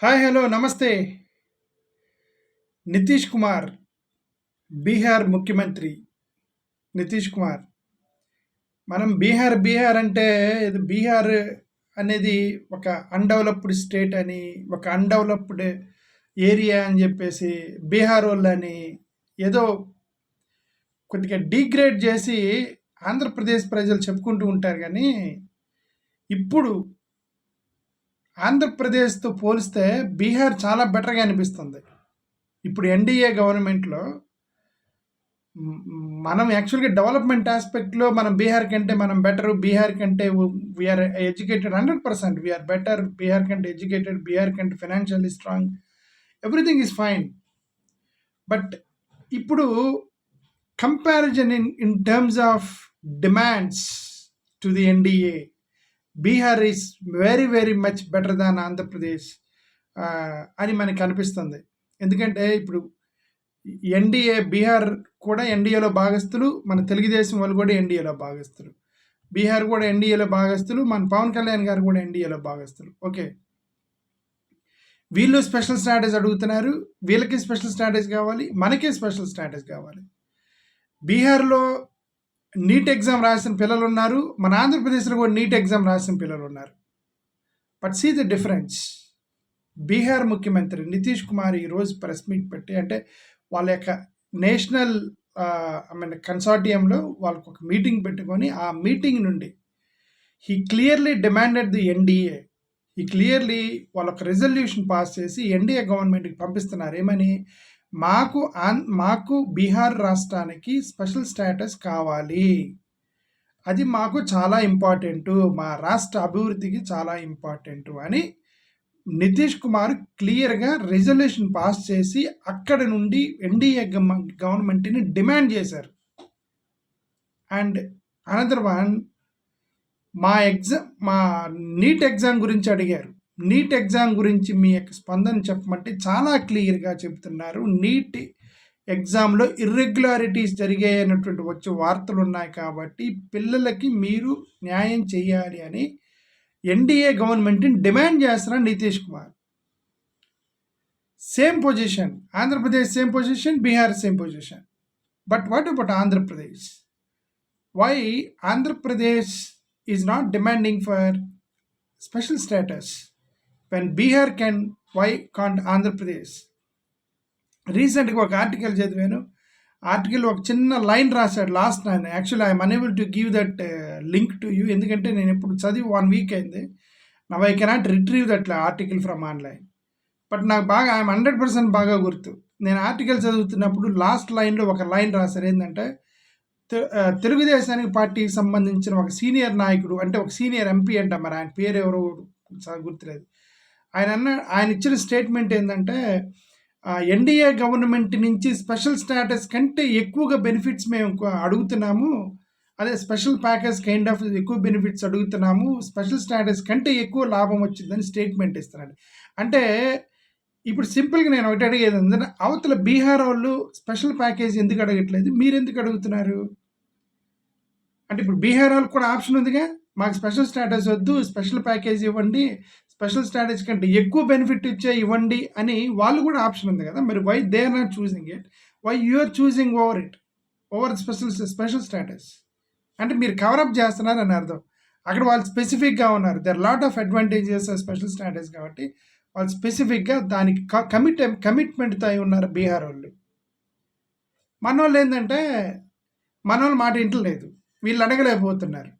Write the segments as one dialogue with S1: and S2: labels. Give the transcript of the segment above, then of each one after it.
S1: Hi hello నమస్తే. నితీష్ కుమార్ బీహార్ ముఖ్యమంత్రి. నితీష్ కుమార్ మనం బీహార్ బీహార్ అంటే ఇది బీహార్ అనేది ఒక అన్డెవలప్డ్ స్టేట్ అని ఒక అన్డెవలప్డ్ ఏరియా అని చెప్పేసి బీహార్ వాళ్ళని ఏదో కొద్దిగా డీగ్రేడ్ చేసి ఆంధ్రప్రదేశ్ ప్రజలు చెప్పుకుంటూ ఉంటారు కానీ ఇప్పుడు ఆంధ్రప్రదేశ్తో పోలిస్తే బీహార్ చాలా బెటర్గా అనిపిస్తుంది. ఇప్పుడు ఎన్డీఏ గవర్నమెంట్లో మనం యాక్చువల్గా డెవలప్మెంట్ ఆస్పెక్ట్లో మనం బీహార్ కంటే మనం బెటర్ బీహార్ కంటే we are educated hundred percent we are better Bihar కంటే ఎడ్యుకేటెడ్ బీహార్ కంటే financially strong everything is fine. But ఇప్పుడు comparison in in terms of demands to the NDA Bihar is very very much better than Andhra Pradesh అని మనకి అనిపిస్తుంది. ఎందుకంటే ఇప్పుడు NDA Bihar కూడా ఎన్డీఏలో భాగస్తులు మన తెలుగుదేశం వాళ్ళు కూడా ఎన్డీఏలో భాగస్తులు బీహార్ కూడా ఎన్డీఏలో భాగస్తులు మన పవన్ కళ్యాణ్ గారు కూడా ఎన్డీఏలో భాగస్తులు ఓకే. వీళ్ళు స్పెషల్ స్టాటస్ అడుగుతున్నారు. వీళ్ళకి స్పెషల్ స్టాటస్ కావాలి మనకే స్పెషల్ స్టాటస్ కావాలి. బీహార్లో నీట్ ఎగ్జామ్ రాసిన పిల్లలు ఉన్నారు మన ఆంధ్రప్రదేశ్లో కూడా నీట్ ఎగ్జామ్ రాసిన పిల్లలు ఉన్నారు but see the difference Bihar ముఖ్యమంత్రి నితీష్ కుమార్ ఈరోజు ప్రెస్ మీట్ పెట్టి అంటే వాళ్ళ యొక్క నేషనల్ ఐ మీన్ కన్సార్టియంలో వాళ్ళకు ఒక మీటింగ్ పెట్టుకొని ఆ మీటింగ్ నుండి he clearly demanded the NDA ఈ క్లియర్లీ వాళ్ళ ఒక రెజల్యూషన్ పాస్ చేసి ఎన్డీఏ గవర్నమెంట్కి పంపిస్తున్నారు. ఏమని? మాకు ఆన్ మాకు బీహార్ రాష్ట్రానికి స్పెషల్ స్టేటస్ కావాలి. అది మాకు చాలా ఇంపార్టెంటు మా రాష్ట్ర అభివృద్ధికి చాలా ఇంపార్టెంటు అని నితీష్ కుమార్ క్లియర్గా రిజల్యూషన్ పాస్ చేసి అక్కడ నుండి ఎన్డీఏ గవర్నమెంట్ని డిమాండ్ చేశారు. అండ్ అనదర్ వన్ మా ఎగ్జామ్ మా నీట్ ఎగ్జామ్ గురించి అడిగారు. నీట్ ఎగ్జామ్ గురించి మీ యొక్క స్పందన చెప్పమంటే చాలా క్లియర్గా చెప్తున్నారు నీట్ ఎగ్జామ్లో ఇర్రెగ్యులారిటీస్ జరిగాయన్నటువంటి వచ్చే వార్తలు ఉన్నాయి కాబట్టి పిల్లలకి మీరు న్యాయం చేయాలి అని ఎన్డీఏ గవర్నమెంట్ని డిమాండ్ చేస్తున్నారు Nitish Kumar. Same position Andhra Pradesh same position Bihar same position. But what about Andhra Pradesh? Why Andhra Pradesh is not demanding for special status. When Bihar can why can't Andhra Pradesh రీసెంట్గా ఒక article చదివాను article ఒక చిన్న line రాశాడు last nine actually I'm unable to give that link to you ఎందుకంటే నేను ఇప్పుడు చదివి వన్ వీక్ అయింది. Now I cannot retrieve that article from online but నాకు బాగా ఐఎమ్ హండ్రెడ్ పర్సెంట్ బాగా గుర్తు. నేను ఆర్టికల్ చదువుతున్నప్పుడు లాస్ట్ లైన్లో ఒక లైన్ రాశారు. ఏంటంటే తె- తెలుగుదేశానికి పార్టీకి సంబంధించిన ఒక సీనియర్ నాయకుడు అంటే ఒక సీనియర్ ఎంపీ అంట మరి ఆయన పేరు ఎవరో గుర్తులేదు. ఆయన అన్న ఆయన ఇచ్చిన స్టేట్మెంట్ ఏంటంటే ఎన్డీఏ గవర్నమెంట్ నుంచి స్పెషల్ స్టేటస్ కంటే ఎక్కువగా బెనిఫిట్స్ మేము అడుగుతున్నాము. అదే స్పెషల్ ప్యాకేజ్ కైండ్ ఆఫ్ ఎక్కువ బెనిఫిట్స్ అడుగుతున్నాము. స్పెషల్ స్టేటస్ కంటే ఎక్కువ లాభం వచ్చిందని స్టేట్మెంట్ ఇస్తున్నాడు. అంటే ఇప్పుడు సింపుల్గా నేను ఒకటి అడిగేది ఏంటంటే అవతల బీహార్ వాళ్ళు స్పెషల్ ప్యాకేజ్ ఎందుకు అడగట్లేదు? మీరు ఎందుకు అడుగుతున్నారు? అంటే ఇప్పుడు బీహార్ వాళ్ళకి కూడా ఆప్షన్ ఉందిగా. మాకు స్పెషల్ స్టేటస్ వద్దు స్పెషల్ ప్యాకేజ్ ఇవ్వండి స్పెషల్ స్ట్రాటజీ కంటే ఎక్కువ బెనిఫిట్ ఇచ్చే ఇవ్వండి అని వాళ్ళు కూడా ఆప్షన్ ఉంది కదా. మరి why they are not choosing it why you are choosing over it over special special status అంటే మీరు కవరప్ చేస్తున్నారు అని అర్థం. అక్కడ వాళ్ళు స్పెసిఫిక్గా ఉన్నారు. There lot of advantages special status కాబట్టి వాళ్ళు స్పెసిఫిక్గా దానికి కమిట్ కమిట్మెంట్తో అయి ఉన్నారు బీహార్ వాళ్ళు. మన వాళ్ళు ఏంటంటే మన వాళ్ళు మాట ఇంటలేదు వీళ్ళు అడగలేకపోతున్నారు.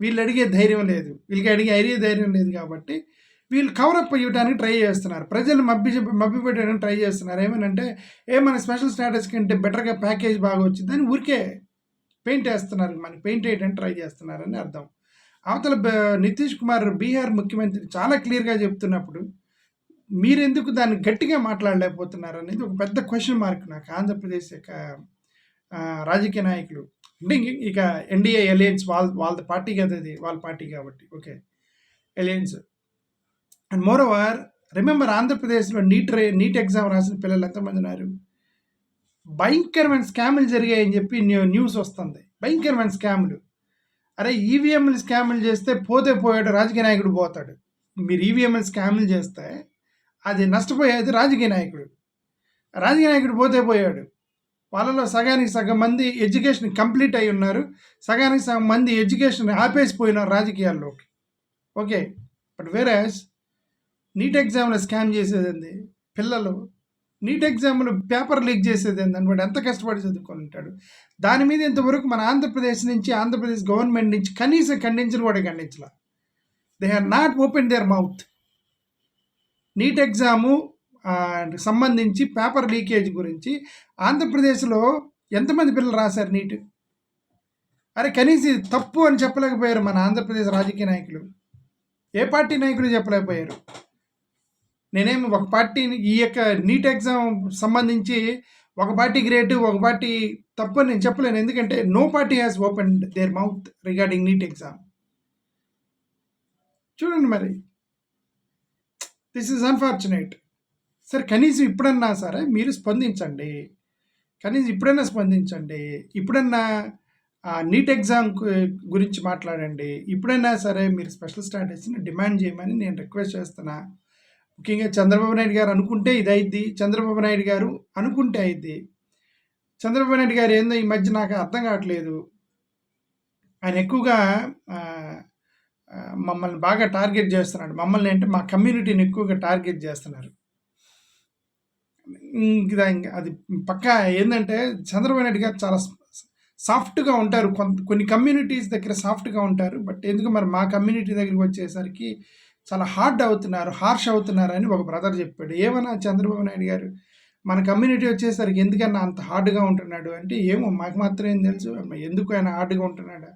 S1: వీళ్ళు అడిగే ధైర్యం లేదు. వీళ్ళకి అడిగే అడిగే ధైర్యం లేదు కాబట్టి వీళ్ళు కవరప్ ఇవ్వడానికి ట్రై చేస్తున్నారు. ప్రజలు మబ్బి మబ్బి పెట్టడానికి ట్రై చేస్తున్నారు. ఏమనంటే ఏమైనా స్పెషల్ స్టేటస్ కంటే బెటర్గా ప్యాకేజ్ బాగా వచ్చిందని ఊరికే పెయింట్ వేస్తున్నారు. మనకి పెయింట్ వేయడానికి ట్రై చేస్తున్నారని అర్థం. అవతల నితీష్ కుమార్ బీహార్ ముఖ్యమంత్రి చాలా క్లియర్గా చెప్తున్నప్పుడు మీరెందుకు దాన్ని గట్టిగా మాట్లాడలేకపోతున్నారు అనేది ఒక పెద్ద క్వశ్చన్ మార్క్ నాకు. ఆంధ్రప్రదేశ్ యొక్క రాజకీయ నాయకులు. అంటే ఇక ఎన్డీఏ ఎలియన్స్ వాళ్ళ వాళ్ళ పార్టీ కదా అది. వాళ్ళ పార్టీ కాబట్టి. Okay alliance and moreover remember ఆంధ్రప్రదేశ్లో నీట్ రే నీట్ ఎగ్జామ్ రాసిన పిల్లలు ఎంతమంది ఉన్నారు? భయంకరమైన స్కాములు జరిగాయని చెప్పి న్యూ- న్యూస్ వస్తుంది. భయంకరమైన స్కాములు అరే ఈవీఎంలు స్కాములు చేస్తే పోతే పోయాడు రాజకీయ నాయకుడు పోతాడు. మీరు ఈవీఎంలు స్కాములు చేస్తే అది నష్టపోయేది రాజకీయ నాయకుడు. రాజకీయ నాయకుడు పోతే పోయాడు. వాళ్ళలో సగానికి సగం మంది ఎడ్యుకేషన్ కంప్లీట్ అయి ఉన్నారు. సగానికి సగం మంది ఎడ్యుకేషన్ ఆపేసిపోయినారు రాజకీయాల్లోకి. ఓకే. బట్ వేరే నీట్ ఎగ్జామ్లో స్కామ్ చేసేదండి పిల్లలు నీట్ ఎగ్జామ్లో పేపర్ లీక్ చేసేది ఏందని వాడు ఎంత కష్టపడి చదువుకొని ఉంటాడు దాని మీద ఇంతవరకు మన ఆంధ్రప్రదేశ్ నుంచి ఆంధ్రప్రదేశ్ గవర్నమెంట్ నుంచి కనీసం ఖండించిన కూడా ఖండించాల. They have not open their mouth NEET exam సంబంధించి పేపర్ లీకేజ్ గురించి ఆంధ్రప్రదేశ్లో ఎంతమంది పిల్లలు రాశారు నీట్? అరే కనీసం తప్పు అని చెప్పలేకపోయారు మన ఆంధ్రప్రదేశ్ రాజకీయ నాయకులు. ఏ పార్టీ నాయకులు చెప్పలేకపోయారు? నేనేమి ఒక పార్టీని ఈ యొక్క నీట్ ఎగ్జామ్ సంబంధించి ఒక పార్టీ గ్రేట్ ఒక పార్టీ తప్పు నేను చెప్పలేను. ఎందుకంటే no party has open their mouth regarding NEET exam. చూడండి మరి. This is unfortunate. సరే కనీసం ఇప్పుడన్నా సరే మీరు స్పందించండి. కనీసం ఇప్పుడైనా స్పందించండి. ఇప్పుడన్నా నీట్ ఎగ్జామ్ గురించి మాట్లాడండి. ఇప్పుడైనా సరే మీరు స్పెషల్ స్టాటస్ని డిమాండ్ చేయమని నేను రిక్వెస్ట్ చేస్తున్నా. ముఖ్యంగా చంద్రబాబు నాయుడు గారు అనుకుంటే ఇది అయింది చంద్రబాబు నాయుడు గారు అనుకుంటే అయిద్ది. చంద్రబాబు నాయుడు గారు ఏందో ఈ మధ్య నాకు అర్థం కావట్లేదు. ఆయన ఎక్కువగా మమ్మల్ని బాగా టార్గెట్ చేస్తున్నాడు. మమ్మల్ని అంటే మా కమ్యూనిటీని ఎక్కువగా టార్గెట్ చేస్తున్నారు. ఇంకా అది పక్కా ఏంటంటే చంద్రబాబు నాయుడు గారు చాలా సాఫ్ట్గా ఉంటారు. కొన్ని కమ్యూనిటీస్ దగ్గర సాఫ్ట్గా ఉంటారు. బట్ ఎందుకు మరి మా కమ్యూనిటీ దగ్గరికి వచ్చేసరికి చాలా హార్డ్ అవుతున్నారు హార్ష్ అవుతున్నారు అని ఒక బ్రదర్ చెప్పాడు. ఏమన్నా చంద్రబాబు నాయుడు గారు? మన కమ్యూనిటీ వచ్చేసరికి ఎందుకన్నా అంత హార్డ్గా ఉంటున్నాడు అంటే ఏమో మాకు మాత్రం ఏం తెలుసు ఎందుకు ఆయన హార్డ్గా ఉంటున్నాడు?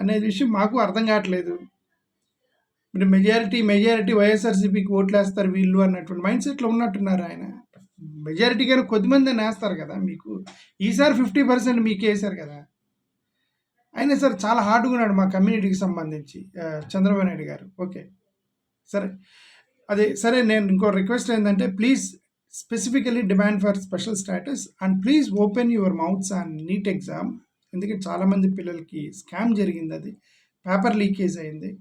S1: అనే విషయం మాకు అర్థం కావట్లేదు. మీరు మెజారిటీ మెజారిటీ వైఎస్ఆర్సీపీకి ఓట్లు వేస్తారు వీళ్ళు అన్నటువంటి మైండ్ సెట్లో ఉన్నట్టున్నారు ఆయన. మెజారిటీ కానీ కొద్దిమంది వేస్తారు కదా మీకు. ఈసారి ఫిఫ్టీ పర్సెంట్ మీకే వేశారు కదా. అయినా సరే చాలా హార్డ్గా ఉన్నాడు మా కమ్యూనిటీకి సంబంధించి. చంద్రబాబు నాయుడు గారు. ఓకే. సరే. అదే సరే నేను ఇంకో రిక్వెస్ట్ ఏంటంటే please specifically demand for special status and please open your mouths and NEET exam ఎందుకంటే చాలామంది పిల్లలకి స్కామ్ జరిగింది అది. పేపర్ లీకేజ్ అయింది.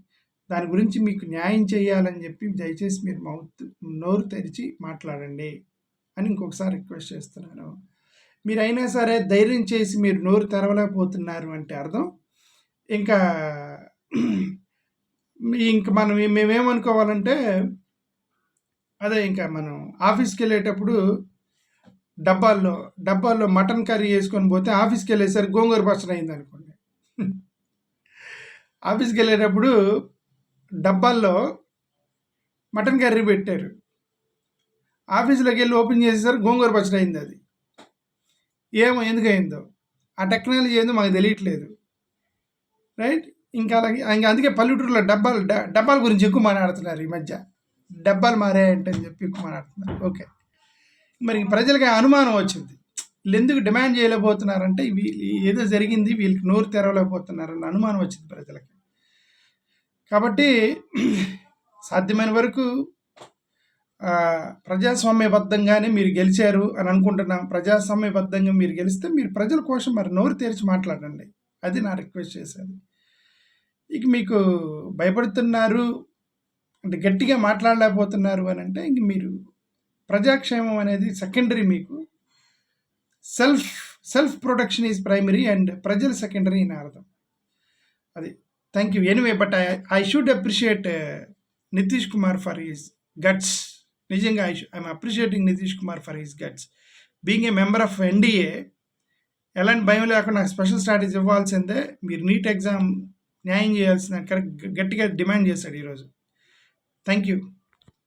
S1: దాని గురించి మీకు న్యాయం చేయాలని చెప్పి దయచేసి మీరు మౌత్ నోరు తెరిచి మాట్లాడండి అని ఇంకొకసారి రిక్వెస్ట్ చేస్తున్నాను. మీరు అయినా సరే ధైర్యం చేసి మీరు నోరు తెరవలేకపోతున్నారు అంటే అర్థం. ఇంకా ఇంకా మనం మేమేమనుకోవాలంటే అదే ఇంకా మనం ఆఫీస్కి వెళ్ళేటప్పుడు డబ్బాల్లో డబ్బాల్లో మటన్ కర్రీ వేసుకొని పోతే ఆఫీస్కి వెళ్ళేసరికి గోంగూర పచ్చడి అయింది అనుకోండి ఆఫీస్కి వెళ్ళేటప్పుడు డబ్బాల్లో మటన్ కర్రీ పెట్టారు. ఆఫీసులోకి వెళ్ళి ఓపెన్ చేసేసరికి గోంగూర పచ్చడి అయింది అది. ఏమో ఎందుకు అయిందో. ఆ టెక్నాలజీ ఏందో మాకు తెలియట్లేదు. రైట్? ఇంకా అలాగే ఇంకా అందుకే పల్లెటూరులో డబ్బాలు డ- డబ్బాల గురించి ఎక్కువ మాట్లాడుతున్నారు ఈ మధ్య. డబ్బాలు మారాయంటే అని చెప్పి ఎక్కువ మాట్లాడుతున్నారు. ఓకే. మరి ప్రజలకి అనుమానం వచ్చింది. వీళ్ళు ఎందుకు డిమాండ్ చేయలేకపోతున్నారంటే వీళ్ళు ఏదో జరిగింది వీళ్ళకి నోరు తెరవలేకపోతున్నారన్న అనుమానం వచ్చింది ప్రజలకి. కాబట్టి సాధ్యమైన వరకు ప్రజాస్వామ్యబద్ధంగానే మీరు గెలిచారు అని అనుకుంటున్నాం ప్రజాస్వామ్యబద్ధంగా మీరు గెలిస్తే మీరు ప్రజల కోసం మరి నోరు తెరిచి మాట్లాడండి. అది నా రిక్వెస్ట్ చేశాను ఇక మీకు భయపడుతున్నారు అంటే గట్టిగా మాట్లాడలేకపోతున్నారు అని అంటే ఇంక మీరు ప్రజాక్షేమం అనేది సెకండరీ మీకు. Self self protection is primary and ప్రజలు సెకండరీ అని అర్థం. అది thank you anyway but I I should appreciate Nitish Kumar for his guts నిజంగా I I'm appreciating Nitish Kumar for his guts being a member of NDA ఎలాంటి భయం లేకుండా నాకు special status ఇవ్వాల్సిందే. మీరు నీట్ ఎగ్జామ్ న్యాయం చేయాల్సిన కరెక్ట్ గట్టిగా డిమాండ్ చేశాడు ఈరోజు. Thank you